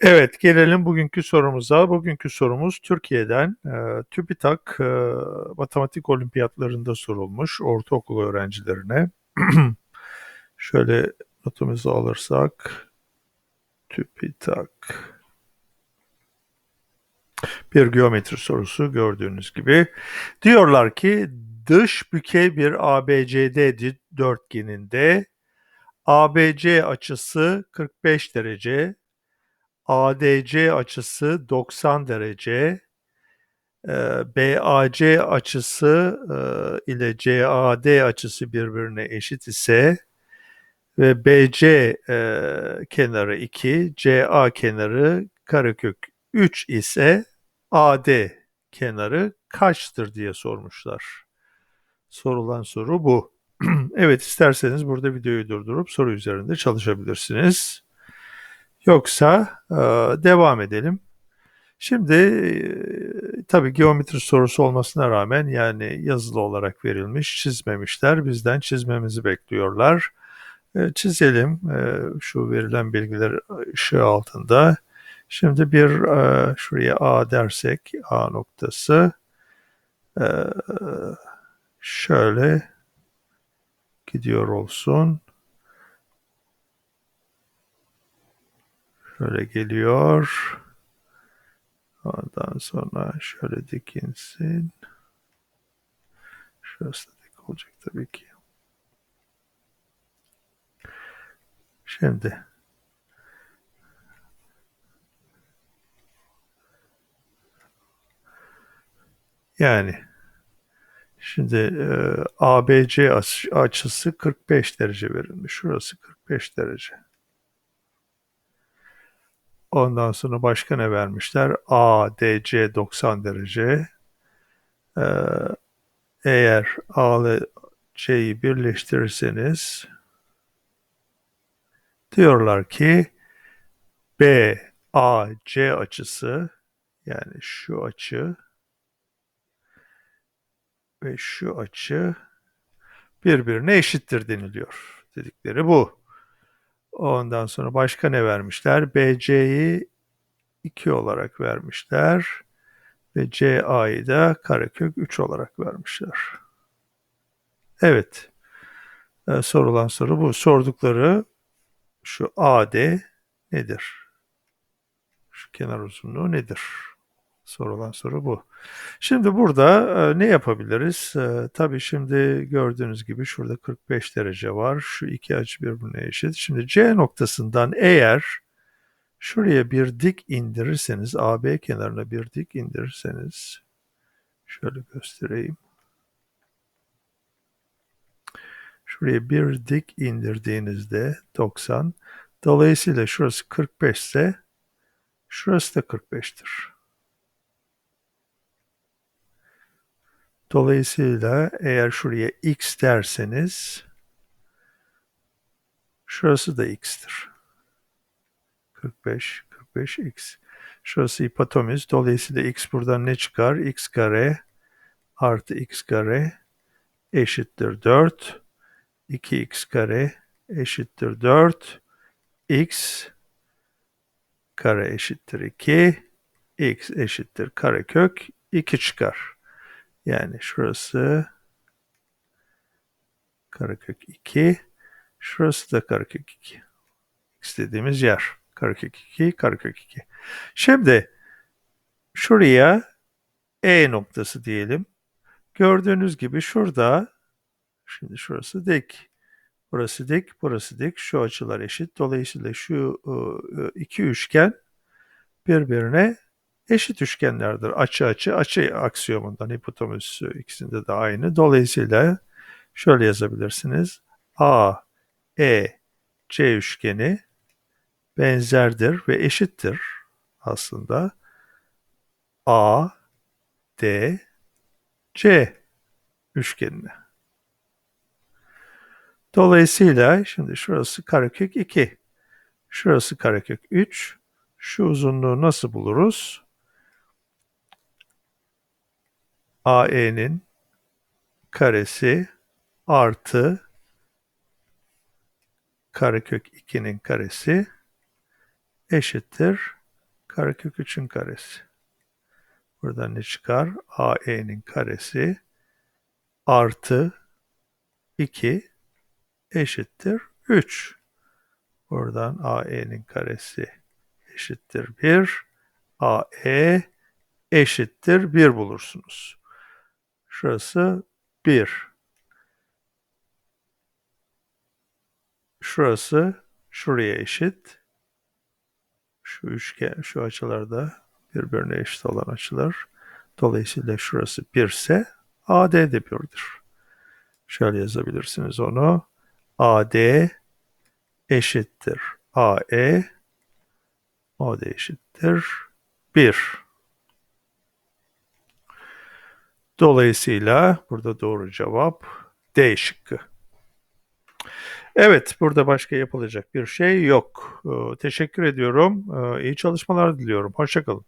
Evet, gelelim bugünkü sorumuza. Bugünkü sorumuz Türkiye'den e, TÜBİTAK e, matematik olimpiyatlarında sorulmuş ortaokul öğrencilerine. Şöyle notumuzu alırsak TÜBİTAK bir geometri sorusu gördüğünüz gibi. Diyorlar ki dış bükey bir ABCD dörtgeninde ABC açısı 45 derece, ADC açısı 90 derece, e, BAC açısı e, ile CAD açısı birbirine eşit ise ve BC e, kenarı 2, CA kenarı karekök 3 ise AD kenarı kaçtır diye sormuşlar. Sorulan soru bu. evet isterseniz burada videoyu durdurup soru üzerinde çalışabilirsiniz. Yoksa e, devam edelim. Şimdi e, tabii geometri sorusu olmasına rağmen yani yazılı olarak verilmiş, çizmemişler. Bizden çizmemizi bekliyorlar. E, çizelim şu verilen bilgiler ışığı altında. Şimdi bir şuraya A dersek A noktası şöyle gidiyor olsun. Şöyle geliyor. Ondan sonra şöyle dikinsin. Şurası da dik olacak tabii ki. Şimdi yani şimdi e, ABC açısı 45 derece verilmiş. Şurası 45 derece. Ondan sonra başka ne vermişler? A, D, C 90 derece. Ee, eğer A ile C'yi birleştirirseniz diyorlar ki B, A, C açısı yani şu açı ve şu açı birbirine eşittir deniliyor. Dedikleri bu. Ondan sonra başka ne vermişler? BC'yi 2 olarak vermişler. Ve CA'yı da karekök 3 olarak vermişler. Evet. Ee, sorulan soru bu. Sordukları şu AD nedir? Şu kenar uzunluğu nedir? Sorulan soru bu. Şimdi burada e, ne yapabiliriz? E, tabii şimdi gördüğünüz gibi şurada 45 derece var. Şu iki açı birbirine eşit. Şimdi C noktasından eğer şuraya bir dik indirirseniz, AB kenarına bir dik indirirseniz, şöyle göstereyim. Şuraya bir dik indirdiğinizde 90, dolayısıyla şurası 45 ise şurası da 45'tir. Dolayısıyla eğer şuraya x derseniz şurası da x'tir. 45, 45 x. Şurası hipotenüs. Dolayısıyla x buradan ne çıkar? x kare artı x kare eşittir 4. 2x kare eşittir 4. x kare eşittir 2. x eşittir karekök 2 çıkar. Yani şurası karekök 2. Şurası da karekök 2. İstediğimiz yer. Karekök 2, karekök 2. Şimdi şuraya E noktası diyelim. Gördüğünüz gibi şurada şimdi şurası dik. Burası dik, burası dik. Şu açılar eşit. Dolayısıyla şu ıı, iki üçgen birbirine eşit üçgenlerdir. Açı açı açı aksiyomundan hipotenüs ikisinde de aynı. Dolayısıyla şöyle yazabilirsiniz. A, E, C üçgeni benzerdir ve eşittir aslında. A, D, C üçgenine. Dolayısıyla şimdi şurası karekök 2. Şurası karekök 3. Şu uzunluğu nasıl buluruz? AE'nin karesi artı karekök 2'nin karesi eşittir karekök 3'ün karesi. Buradan ne çıkar? AE'nin karesi artı 2 eşittir 3. Buradan AE'nin karesi eşittir 1. AE eşittir 1 bulursunuz. Şurası 1. Şurası şuraya eşit. Şu üçgen, şu açılarda birbirine eşit olan açılar. Dolayısıyla şurası 1 ise AD de 1'dir. Şöyle yazabilirsiniz onu. AD eşittir AE AD eşittir 1. Dolayısıyla burada doğru cevap D şıkkı. Evet, burada başka yapılacak bir şey yok. Ee, Teşekkür ediyorum. Ee, İyi çalışmalar diliyorum. Hoşçakalın.